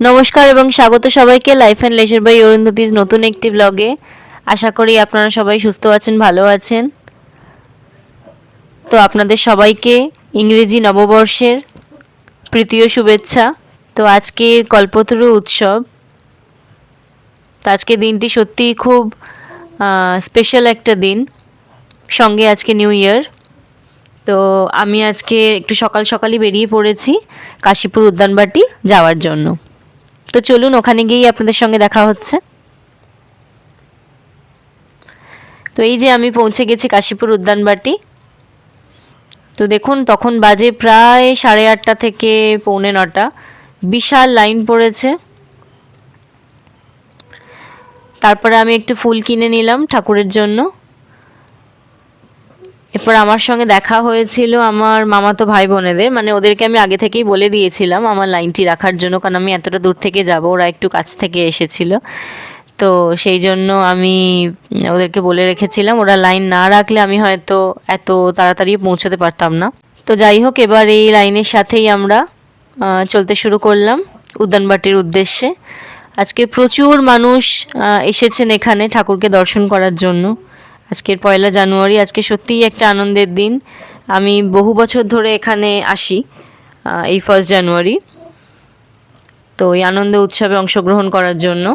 নমস্কার এবং স্বাগত সবাইকে life and leisure by Arundhati's নতুন একটি ব্লগে আশা করি আপনারা সবাই সুস্থ আছেন, ভালো আছেন। তো আপনাদের সবাইকে ইংরেজি নববর্ষের প্রীতীয় শুভেচ্ছা। তো আজকে কল্পতরু উৎসব। তো আজকে দিনটি সত্যিই খুব স্পেশাল একটা দিন। সঙ্গে আজকে নিউ ইয়ার তো আমি আজকে একটু সকাল সকালই বেরিয়ে পড়েছি কাশীপুর উদ্যানবাটি যাওয়ার জন্য। তো চলুন, ওখানে গিয়েই আপনাদের সঙ্গে দেখা হচ্ছে। তো এই যে আমি পৌঁছে গেছি কাশীপুর উদ্যানবাটি তো দেখুন, তখন বাজে প্রায় সাড়ে আটটা থেকে পৌনে নটা। বিশাল লাইন পড়েছে। তারপরে আমি একটু ফুল কিনে নিলাম ঠাকুরের জন্য। এরপর আমার সঙ্গে দেখা হয়েছিল আমার মামাতো ভাই বোনেদের। মানে ওদেরকে আমি আগে থেকেই বলে দিয়েছিলাম আমার লাইনটি রাখার জন্য, কারণ আমি এতটা দূর থেকে যাব, ওরা একটু কাছ থেকে এসেছিল। তো সেই জন্য আমি ওদেরকে বলে রেখেছিলাম, ওরা লাইন না রাখলে আমি হয়তো এত তাড়াতাড়ি পৌঁছতে পারতাম না। তো যাই হোক, এবার এই লাইনের সাথেই আমরা চলতে শুরু করলাম উদ্যানবাটির উদ্দেশ্যে। আজকে প্রচুর মানুষ এসেছেন এখানে ঠাকুরকে দর্শন করার জন্য। আজকের পয়লা জানুয়ারি, আজকে সত্যিই একটা আনন্দের দিন। আমি বহু বছর ধরে এখানে আসি এই ফার্স্ট জানুয়ারি। তো এই আনন্দ উৎসবে অংশগ্রহণ করার জন্য।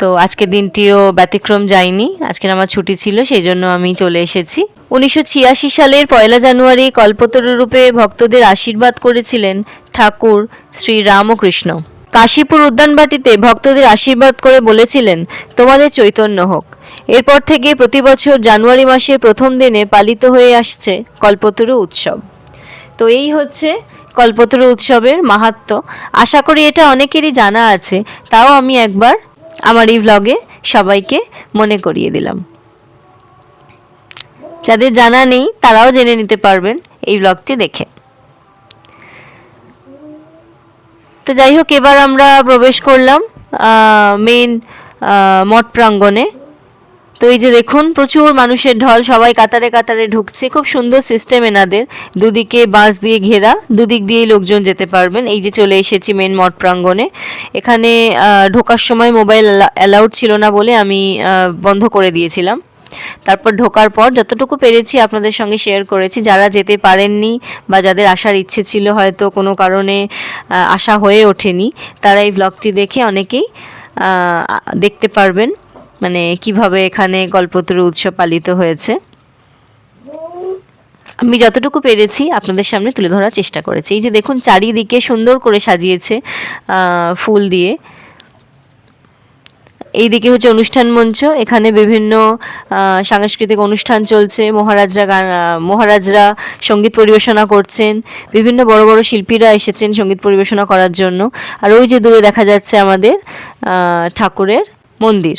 তো আজকের দিনটিও ব্যতিক্রম যায়নি আজকের আমার ছুটি ছিল, সেই জন্য আমি চলে এসেছি। উনিশশো ছিয়াশি সালের পয়লা জানুয়ারি কল্পতরু রূপে ভক্তদের আশীর্বাদ করেছিলেন ঠাকুর শ্রী রামকৃষ্ণ। কাশীপুর উদ্যানবাটিতে ভক্তদের আশীর্বাদ করে বলেছিলেন, তোমাদের চৈতন্য হোক। এরপর থেকে প্রতি বছর জানুয়ারি মাসের প্রথম দিনে পালিত হয়ে আসছে কল্পতরু উৎসব। তো এই হচ্ছে কল্পতরু উৎসবের মাহাত্ম্য। আশা করি এটা অনেকেরই জানা আছে, তাও আমি একবার আমার এই ভ্লগে সবাইকে মনে করিয়ে দিলাম। যাদের জানা নেই, তারাও জেনে নিতে পারবেন এই ব্লগটি দেখে। তো যাই হোক, এবার আমরা প্রবেশ করলাম মেন মঠ প্রাঙ্গণে। তো এই যে দেখুন, প্রচুর মানুষের ঢল, সবাই কাতারে কাতারে ঢুকছে। খুব সুন্দর সিস্টেম এনাদের। দুদিকে বাঁশ দিয়ে ঘেরা, দুদিক দিয়েই লোকজন যেতে পারবেন। এই যে চলে এসেছি মেন মঠ প্রাঙ্গণে। এখানে ঢোকার সময় মোবাইল অ্যালাউড ছিল না বলে আমি বন্ধ করে দিয়েছিলাম। তারপর ঢোকার পর যতটুকু পেরেছি আপনাদের সঙ্গে শেয়ার করেছি। যারা যেতে পারেননি বা যাদের আসার ইচ্ছে ছিল হয়তো কোনো কারণে আসা হয়ে ওঠেনি, তারা এই ব্লগটি দেখে অনেকেই দেখতে পারবেন। মানে কীভাবে এখানে কল্পতরু উৎসব পালিত হয়েছে? আমি যতটুকু পেরেছি আপনাদের সামনে তুলে ধরার চেষ্টা করেছি। এই যে দেখুন, চারিদিকে সুন্দর করে সাজিয়েছে ফুল দিয়ে। এইদিকে হচ্ছে অনুষ্ঠান মঞ্চ, এখানে বিভিন্ন সাংস্কৃতিক অনুষ্ঠান চলছে। মহারাজরা গান মহারাজরা সংগীত পরিবেশনা করছেন। বিভিন্ন বড় বড় শিল্পীরা এসেছেন সংগীত পরিবেশনা করার জন্য। আর ওই যে দূরে দেখা যাচ্ছে আমাদের ঠাকুরের মন্দির।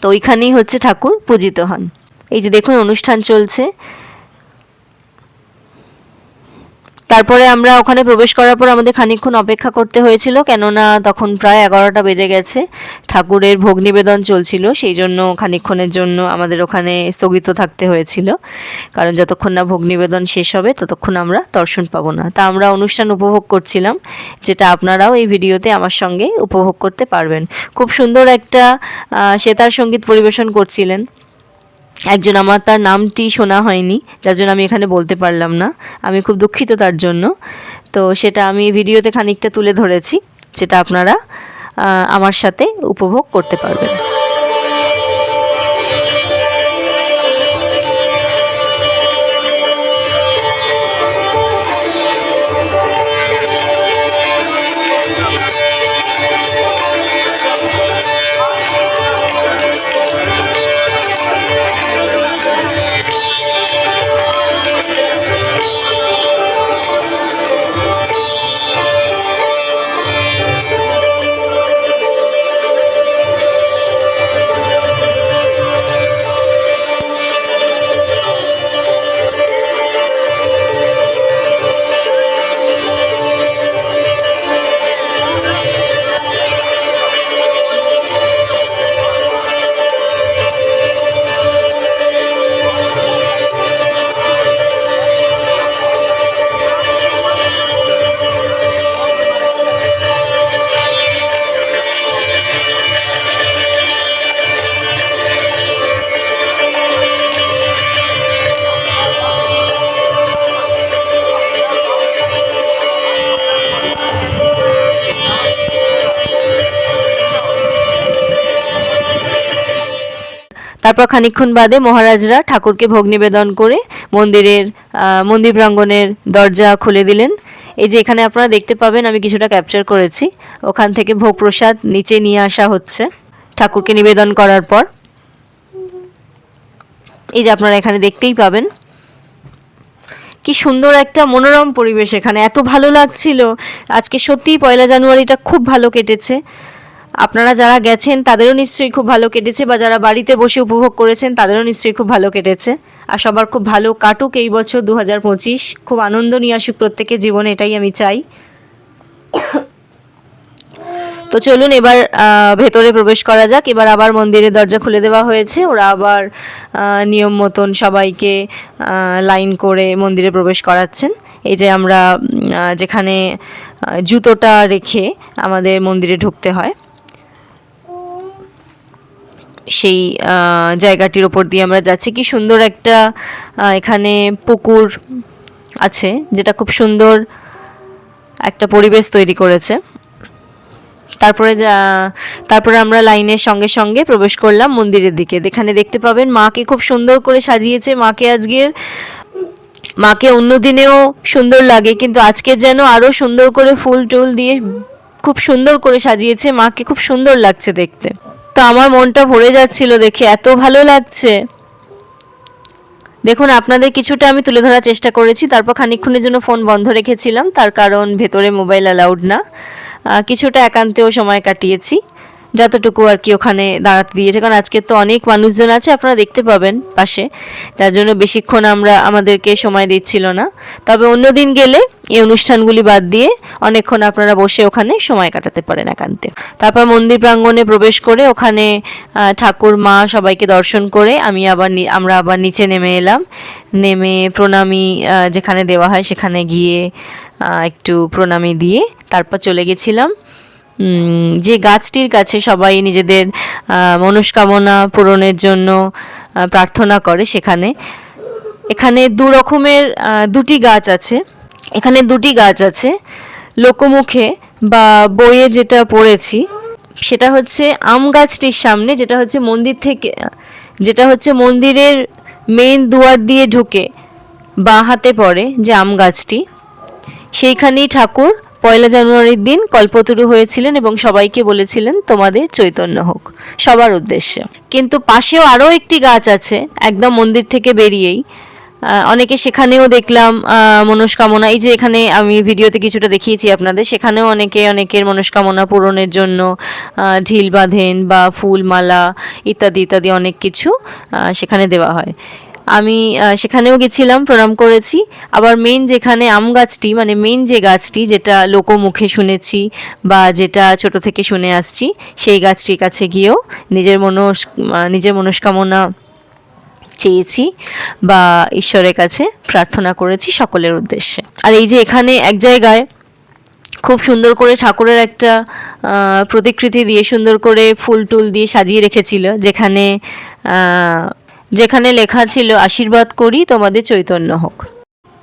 তো ওইখানেই হচ্ছে ঠাকুর পূজিত হন। এই যে দেখুন অনুষ্ঠান চলছে। তারপরে আমরা ওখানে প্রবেশ করার পর আমাদের খানিকক্ষণ অপেক্ষা করতে হয়েছিল, কেননা তখন প্রায় এগারোটা বেজে গেছে। ঠাকুরের ভোগ নিবেদন চলছিল, সেই জন্য খানিকক্ষণের জন্য আমাদের ওখানে স্থগিত থাকতে হয়েছিল। কারণ যতক্ষণ না ভোগ নিবেদন শেষ হবে, ততক্ষণ আমরা দর্শন পাবো না। তা আমরা অনুষ্ঠান উপভোগ করছিলাম, যেটা আপনারাও এই ভিডিওতে আমার সঙ্গে উপভোগ করতে পারবেন। খুব সুন্দর একটা সেতার সংগীত পরিবেশন করছিলেন। একজন আমার তার নামটি শোনা হয়নি, যার জন্য আমি এখানে বলতে পারলাম না। আমি খুব দুঃখিত তার জন্য। তো সেটা আমি ভিডিওতে খানিকটা তুলে ধরেছি, যেটা আপনারা আমার সাথে উপভোগ করতে পারবেন। তারপর খানিকক্ষণ বাদে মহারাজরা ঠাকুরকে ভোগ নিবেদন করে মন্দিরের মন্দির প্রাঙ্গণের দরজা খুলে দিলেন। এই যে এখানে আপনারা দেখতে পাবেন, আমি কিছুটা ক্যাপচার করেছি। ওখান থেকে ভোগ প্রসাদ নিচে নিয়ে আসা হচ্ছে ঠাকুরকে নিবেদন করার পর। এই যে আপনারা এখানে দেখতেই পাবেন। কি সুন্দর একটা মনোরম পরিবেশ এখানে, এত ভালো লাগছিল। আজকে সত্যিই পয়লা জানুয়ারিটা খুব ভালো কেটেছে। আপনারা যারা গেছেন, তাদেরও নিশ্চয়ই খুব ভালো কেটেছে বা যারা বাড়িতে বসে উপভোগ করেছেন, তাদেরও নিশ্চয়ই খুব ভালো কেটেছে। আর সবার খুব ভালো কাটুক এই বছর দু হাজার পঁচিশ। খুব আনন্দ নিয়ে আসুক প্রত্যেকের জীবনে, এটাই আমি চাই। তো চলুন এবার ভেতরে প্রবেশ করা যাক। এবার আবার মন্দিরের দরজা খুলে দেওয়া হয়েছে। ওরা আবার নিয়ম মতন সবাইকে লাইন করে মন্দিরে প্রবেশ করাচ্ছেন। এই যে আমরা যেখানে জুতোটা রেখে আমাদের মন্দিরে ঢুকতে হয়। সেই জায়গাটির ওপর দিয়ে আমরা যাচ্ছি। কি সুন্দর একটা এখানে পুকুর আছে, যেটা খুব সুন্দর একটা পরিবেশ তৈরি করেছে। তারপরে তারপরে আমরা লাইনের সঙ্গে সঙ্গে প্রবেশ করলাম মন্দিরের দিকে। এখানে দেখতে পাবেন মাকে খুব সুন্দর করে সাজিয়েছে। মাকে আজকের, মাকে অন্য দিনেও সুন্দর লাগে, কিন্তু আজকে যেন আরও সুন্দর করে ফুল টুল দিয়ে খুব সুন্দর করে সাজিয়েছে। মাকে খুব সুন্দর লাগছে দেখতে। তো আমার মনটা ভরে যাচ্ছিল দেখে, এত ভালো লাগছে। দেখুন, আপনাদের কিছুটা আমি তুলে ধরার চেষ্টা করেছি, তারপর খানিকক্ষণের জন্য ফোন বন্ধ রেখেছিলাম, তার কারণ ভেতরে মোবাইল অ্যালাউড না। কিছুটা একান্তেও সময় কাটিয়েছি। যতটুকু আর কি ওখানে দাঁড়াতে দিয়েছে, কারণ আজকে তো অনেক মানুষজন আছে, আপনারা দেখতে পাবেন পাশে। তার জন্য বেশিক্ষণ আমরা আমাদেরকে সময় দিচ্ছিল না। তবে অন্য দিন গেলে এই অনুষ্ঠানগুলি বাদ দিয়ে অনেকক্ষণ আপনারা বসে ওখানে সময় কাটাতে পারেন একান্তে। তারপর মন্দির প্রাঙ্গণে প্রবেশ করে ওখানে ঠাকুর, মা সবাইকে দর্শন করে আমি আবার আমরা আবার নিচে নেমে এলাম। নেমে প্রণামী যেখানে দেওয়া হয় সেখানে গিয়ে একটু প্রণামী দিয়ে তারপর চলে গেছিলাম। যে গাছটির কাছে সবাই নিজেদের মনস্কামনা পূরণের জন্য প্রার্থনা করে সেখানে। এখানে দু রকমের দুটি গাছ আছে। এখানে দুটি গাছ আছে, লোকমুখে বা বইয়ে যেটা পড়েছি, সেটা হচ্ছে আম গাছটির সামনে, যেটা হচ্ছে মন্দির থেকে, যেটা হচ্ছে মন্দিরের মেন দুয়ার দিয়ে ঢুকে বাঁ হাতে পড়ে যে আম গাছটি। সেইখানেই ঠাকুর পয়লা জানুয়ারির দিন কল্পতরু হয়েছিলেন এবং সবাইকে বলেছিলেন, তোমাদের চৈতন্য হোক। সবার উদ্দেশ্যে। কিন্তু পাশেও আরও একটি গাছ আছে, একদম মন্দির থেকে বেরিয়েই। অনেকে সেখানেও দেখলাম মনস্কামনা। এই যে এখানে আমি ভিডিওতে কিছুটা দেখিয়েছি আপনাদের, সেখানেও অনেকে, অনেকের মনস্কামনা পূরণের জন্য ঢিল বাঁধেন বা ফুল মালা ইত্যাদি ইত্যাদি অনেক কিছু সেখানে দেওয়া হয়। আমি সেখানেও গেছিলাম, প্রণাম করেছি। আবার মেন যেখানে আম গাছটি মানে মেন যে গাছটি যেটা লোকমুখে শুনেছি বা যেটা ছোট থেকে শুনে আসছি, সেই গাছটির কাছে গিয়েও নিজের মনস নিজের মনস্কামনা চেয়েছি বা ঈশ্বরের কাছে প্রার্থনা করেছি সকলের উদ্দেশ্যে। আর এই যে এখানে এক জায়গায় খুব সুন্দর করে ঠাকুরের একটা প্রতিকৃতি দিয়ে সুন্দর করে ফুল টুল দিয়ে সাজিয়ে রেখেছিল, যেখানে যেখানে লেখা ছিল, আশীর্বাদ করি তোমাদের চৈতন্য হোক।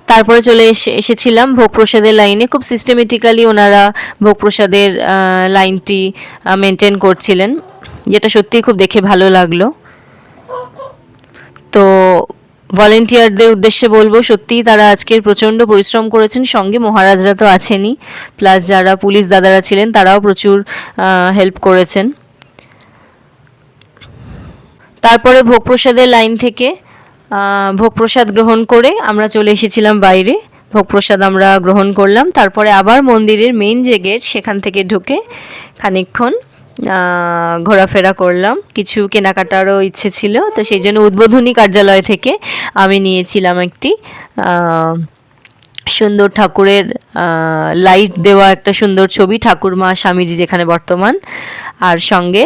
তারপরে চলে এসে, এসেছিলাম ভোগ প্রসাদের লাইনে। খুব সিস্টেমেটিক্যালি ওনারা ভোগ প্রসাদের লাইনটি মেনটেন করছিলেন, যেটা সত্যিই খুব দেখে ভালো লাগল। তো ভলেন্টিয়ারদের উদ্দেশ্যে বলব, সত্যিই তারা আজকের প্রচণ্ড পরিশ্রম করেছেন। সঙ্গে মহারাজরা তো আছেনই প্লাস যারা পুলিশ দাদারা ছিলেন, তারাও প্রচুর হেল্প করেছেন। তারপরে ভোগ প্রসাদের লাইন থেকে ভোগ প্রসাদ গ্রহণ করে আমরা চলে এসেছিলাম বাইরে। ভোগ প্রসাদ আমরা গ্রহণ করলাম। তারপরে আবার মন্দিরের মেইন যে গেট সেখান থেকে ঢুকে খানিকক্ষণ ঘোরাফেরা করলাম। কিছু কেনাকাটারও ইচ্ছে ছিল, তো সেই জন্য উদ্বোধনী কার্যালয় থেকে আমি নিয়েছিলাম একটি সুন্দর ঠাকুরের লাইট দেওয়া একটা সুন্দর ছবি ঠাকুর মা স্বামীজি যেখানে বর্তমান, আর সঙ্গে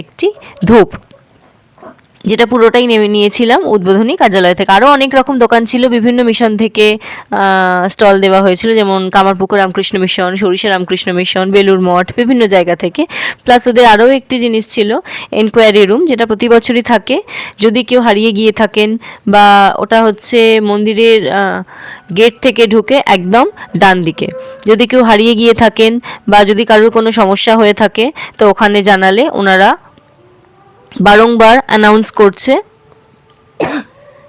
একটি ধূপ। যেটা পুরোটাই নেমে নিয়েছিলাম উদ্বোধনী কার্যালয় থেকে। আরও অনেক রকম দোকান ছিল, বিভিন্ন মিশন থেকে স্টল দেওয়া হয়েছিল, যেমন কামারপুকুর রামকৃষ্ণ মিশন সরিষা রামকৃষ্ণ মিশন বেলুর মঠ, বিভিন্ন জায়গা থেকে। প্লাস ওদের আরও একটি জিনিস ছিল এনকোয়ারি রুম যেটা প্রতি বছরই থাকে। যদি কেউ হারিয়ে গিয়ে থাকেন বা ওটা হচ্ছে মন্দিরের গেট থেকে ঢুকে একদম ডান দিকে। যদি কেউ হারিয়ে গিয়ে থাকেন বা যদি কারোর কোনো সমস্যা হয়ে থাকে, তো ওখানে জানালে ওনারা বারংবার অ্যানাউন্স করছে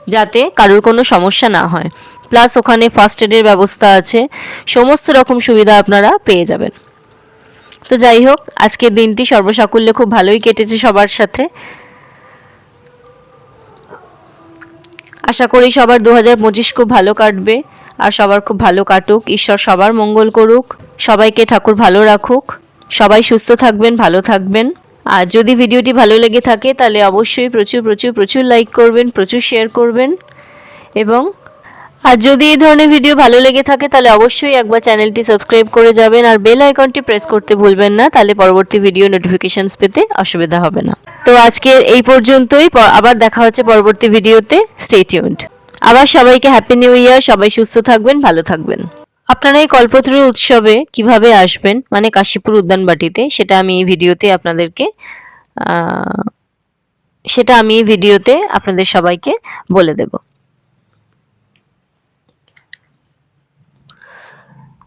যাতে কারোর কোনো সমস্যা না হয়। প্লাস ওখানে ফার্স্ট এডের ব্যবস্থা আছে। সমস্ত রকম সুবিধা আপনারা পেয়ে যাবেন। তো যাই হোক, আজকের দিনটি সর্বসাকুল্যে খুব ভালোই কেটেছে সবার সাথে। আশা করি সবার দু হাজার পঁচিশ খুব ভালো কাটবে আর সবার খুব ভালো কাটুক। ঈশ্বর সবার মঙ্গল করুক। সবাইকে ঠাকুর ভালো রাখুক। সবাই সুস্থ থাকবেন, ভালো থাকবেন। আর যদি ভিডিওটি ভালো লেগে থাকে, তাহলে অবশ্যই প্রচুর প্রচুর প্রচুর লাইক করবেন, প্রচুর শেয়ার করবেন। এবং আর যদি এই ধরনের ভিডিও ভালো লেগে থাকে, তাহলে অবশ্যই একবার চ্যানেলটি সাবস্ক্রাইব করে যাবেন আর বেল আইকনটি প্রেস করতে ভুলবেন না, তাহলে পরবর্তী ভিডিও নোটিফিকেশনস পেতে অসুবিধা হবে না। তো আজকে এই পর্যন্তই আবার দেখা হচ্ছে পরবর্তী ভিডিওতে স্টে টিউনড আবার সবাইকে হ্যাপি নিউ ইয়ার সবাই সুস্থ থাকবেন, ভালো থাকবেন। আপনারা এই কল্পতরু উৎসবে কীভাবে আসবেন? মানে কাশীপুর উদ্যানবাটিতে, সেটা আমি এই ভিডিওতে আপনাদেরকে সেটা আমি এই ভিডিওতে আপনাদের সবাইকে বলে দেবো।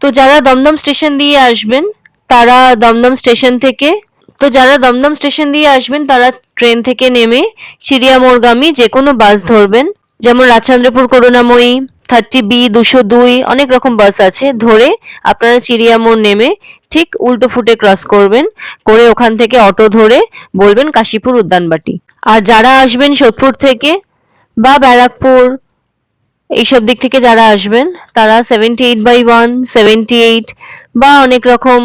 তো যারা দমদম স্টেশন দিয়ে আসবেন, তারা দমদম স্টেশন থেকে, তো যারা দমদম স্টেশন দিয়ে আসবেন, তারা ট্রেন থেকে নেমে চিড়িয়া চিড়িয়ামোড়গামী যে কোনো বাস ধরবেন, যেমন রাজচন্দ্রপুর, করুণাময়ী থার্টি বি দুশো দুই, অনেক রকম বাস আছে। ধরে আপনারা চিড়িয়ামোড় নেমে ঠিক উল্টো ফুটে ক্রস করবেন, করে ওখান থেকে অটো ধরে বলবেন কাশীপুর উদ্যানবাটি। আর যারা আসবেন সোদপুর থেকে বা ব্যারাকপুর, এইসব দিক থেকে যারা আসবেন, তারা seventy eight by one seventy eight বা অনেক রকম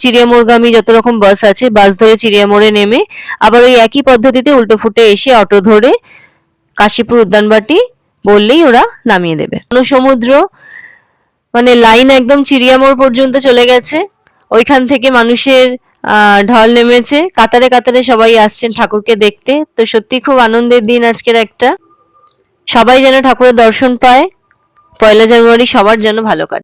চিড়িয়ামোড়গামী যত রকম বাস আছে বাস ধরে চিড়িয়ামোড়ে নেমে আবার ওই একই পদ্ধতিতে উল্টো ফুটে এসে অটো ধরে কাশীপুর উদ্যানবাটি বললেই ওরা নামিয়ে দেবে। কোনো সমুদ্র মানে লাইন একদম চিড়িয়ামোড় পর্যন্ত চলে গেছে। ওইখান থেকে মানুষের ঢল নেমেছে। কাতারে কাতারে সবাই আসছেন ঠাকুরকে দেখতে। তো সত্যি খুব আনন্দের দিন আজকের একটা। সবাই যেন ঠাকুরের দর্শন পায়। পয়লা জানুয়ারি সবার যেন ভালো কাটে।